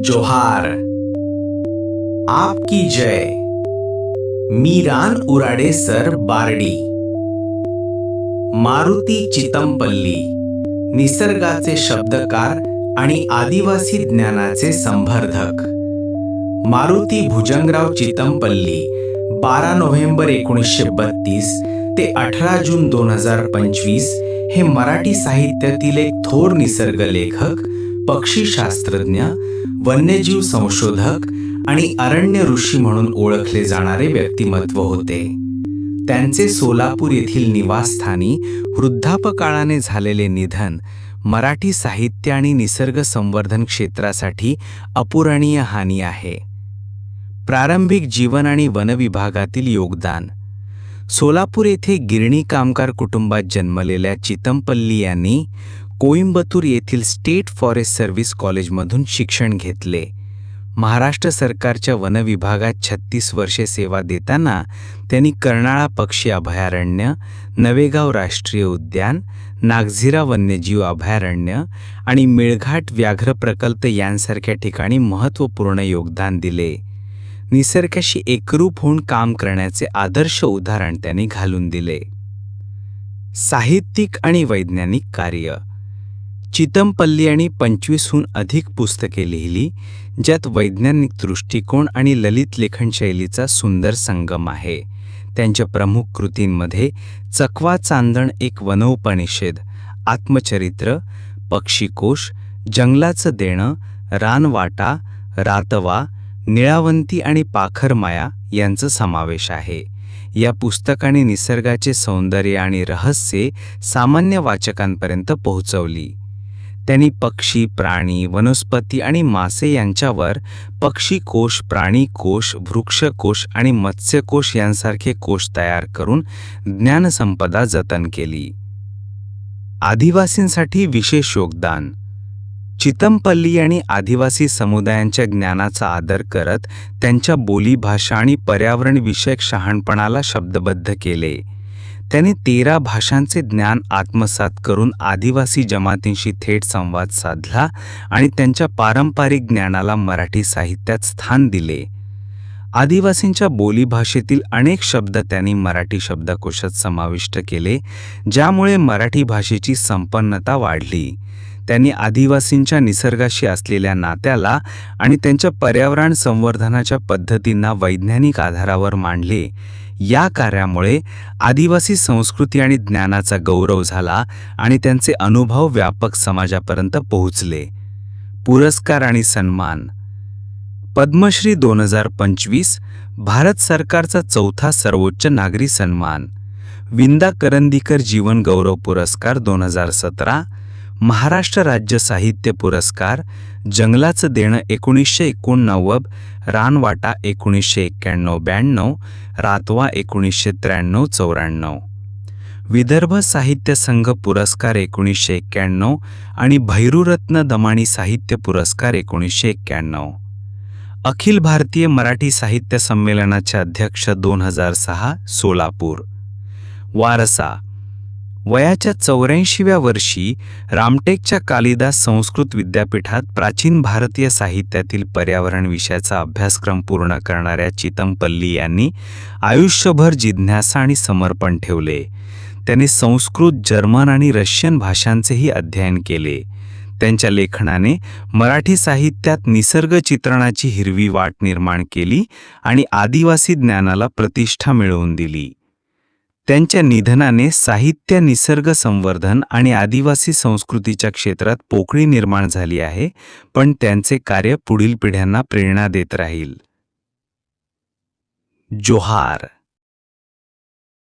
जोहार। आपकी जय। मीरान उराडे सर बारडी। मारुती चितमपल्ली। निसर्गाचे शब्दकार आणि आदिवासी ज्ञानाचे संवर्धक। मारुती भुजंगराव चितमपल्ली बारा नोव्हेंबर एकोणीसशे बत्तीस ते अठरा जून दोन हजार पंचवीस हे मराठी साहित्यातील एक थोर निसर्ग लेखक पक्षीशास्त्रज्ञ वन्यजीव संशोधक आणि अरण्य ऋषी म्हणून ओळखले जाणारे व्यक्तिमत्व होते. त्यांचे सोलापूर येथील निवासस्थानी वृद्धापकाळाने झालेले निधन मराठी साहित्य आणि निसर्ग संवर्धन क्षेत्रासाठी अपूरणीय हानी आहे. प्रारंभिक जीवन आणि वनविभागातील योगदान. सोलापूर येथे गिरणी कामगार कुटुंबात जन्मलेल्या चितमपल्ली यांनी कोइंबतूर येथील स्टेट फॉरेस्ट सर्व्हिस कॉलेजमधून शिक्षण घेतले. महाराष्ट्र सरकारच्या वनविभागात छत्तीस वर्षे सेवा देताना त्यांनी कर्नाळा पक्षी अभयारण्य नवेगाव राष्ट्रीय उद्यान नागझिरा वन्यजीव अभयारण्य आणि मेळघाट व्याघ्र प्रकल्प यांसारख्या ठिकाणी महत्त्वपूर्ण योगदान दिले. निसर्गाशी एकरूप होऊन काम करण्याचे आदर्श उदाहरण त्यांनी घालून दिले. साहित्यिक आणि वैज्ञानिक कार्य. चितमपल्ली यांनी पंचवीसहून अधिक पुस्तके लिहिली ज्यात वैज्ञानिक दृष्टिकोन आणि ललित लेखनशैलीचा सुंदर संगम आहे. त्यांच्या प्रमुख कृतींमध्ये चकवा चांदण एक वनोपनिषेध आत्मचरित्र पक्षीकोश जंगलाचं देणं रानवाटा रातवा निळावंती आणि पाखरमाया यांचा समावेश आहे. या पुस्तकाने निसर्गाचे सौंदर्य आणि रहस्ये सामान्य वाचकांपर्यंत पोहोचवली. त्यांनी पक्षी प्राणी वनस्पती आणि मासे यांच्यावर पक्षीकोश प्राणीकोश वृक्षकोश आणि मत्स्यकोश यांसारखे कोश तयार करून ज्ञानसंपदा जतन केली. आदिवासींसाठी विशेष योगदान. चितमपल्ली आणि आदिवासी समुदायांच्या ज्ञानाचा आदर करत त्यांच्या बोलीभाषा आणि पर्यावरणविषयक शहाणपणाला शब्दबद्ध केले. त्यांनी तेरा भाषांचे ज्ञान आत्मसात करून आदिवासी जमातींशी थेट संवाद साधला आणि त्यांच्या पारंपरिक ज्ञानाला मराठी साहित्यात स्थान दिले. आदिवासींच्या बोलीभाषेतील अनेक शब्द त्यांनी मराठी शब्दकोशात समाविष्ट केले ज्यामुळे मराठी भाषेची संपन्नता वाढली. त्यांनी आदिवासींच्या निसर्गाशी असलेल्या नात्याला आणि त्यांच्या पर्यावरण संवर्धनाच्या पद्धतींना वैज्ञानिक आधारावर मांडले. या कार्यामुळे आदिवासी संस्कृती आणि ज्ञानाचा गौरव झाला आणि त्यांचे अनुभव व्यापक समाजापर्यंत पोहोचले. पुरस्कार आणि सन्मान. पद्मश्री दोन हजार पंचवीस भारत सरकारचा चौथा सर्वोच्च नागरी सन्मान. विंदा करंदीकर जीवन गौरव पुरस्कार दोन हजार सतरा महाराष्ट्र राज्य साहित्य पुरस्कार जंगलाचं देणं एकोणीसशे एकोणनव्वद रानवाटा एकोणीसशे एक्क्याण्णव ब्याण्णव रातवा एकोणीसशे त्र्याण्णव चौऱ्याण्णव. विदर्भ साहित्य संघ पुरस्कार एकोणीसशे एक्क्याण्णव आणि भैरूरत्न दमाणी साहित्य पुरस्कार एकोणीसशे एक्क्याण्णव. अखिल भारतीय मराठी साहित्य संमेलनाचे अध्यक्ष दोन हजार सहा सोलापूर. वारसा वयाच्या चौऱ्याऐंशीव्या वर्षी रामटेकच्या कालिदास संस्कृत विद्यापीठात प्राचीन भारतीय साहित्यातील पर्यावरण विषयाचा अभ्यासक्रम पूर्ण करणाऱ्या चितमपल्ली यांनी आयुष्यभर जिज्ञासा आणि समर्पण ठेवले. त्यांनी संस्कृत जर्मन आणि रशियन भाषांचेही अध्ययन केले. त्यांच्या लेखनाने मराठी साहित्यात निसर्ग चित्रणाची हिरवी वाट निर्माण केली आणि आदिवासी ज्ञानाला प्रतिष्ठा मिळवून दिली. त्यांच्या निधनाने साहित्य निसर्ग संवर्धन आणि आदिवासी संस्कृतीच्या क्षेत्रात पोकळी निर्माण झाली आहे पण त्यांचे कार्य पुढील पिढ्यांना प्रेरणा देत राहील. जोहार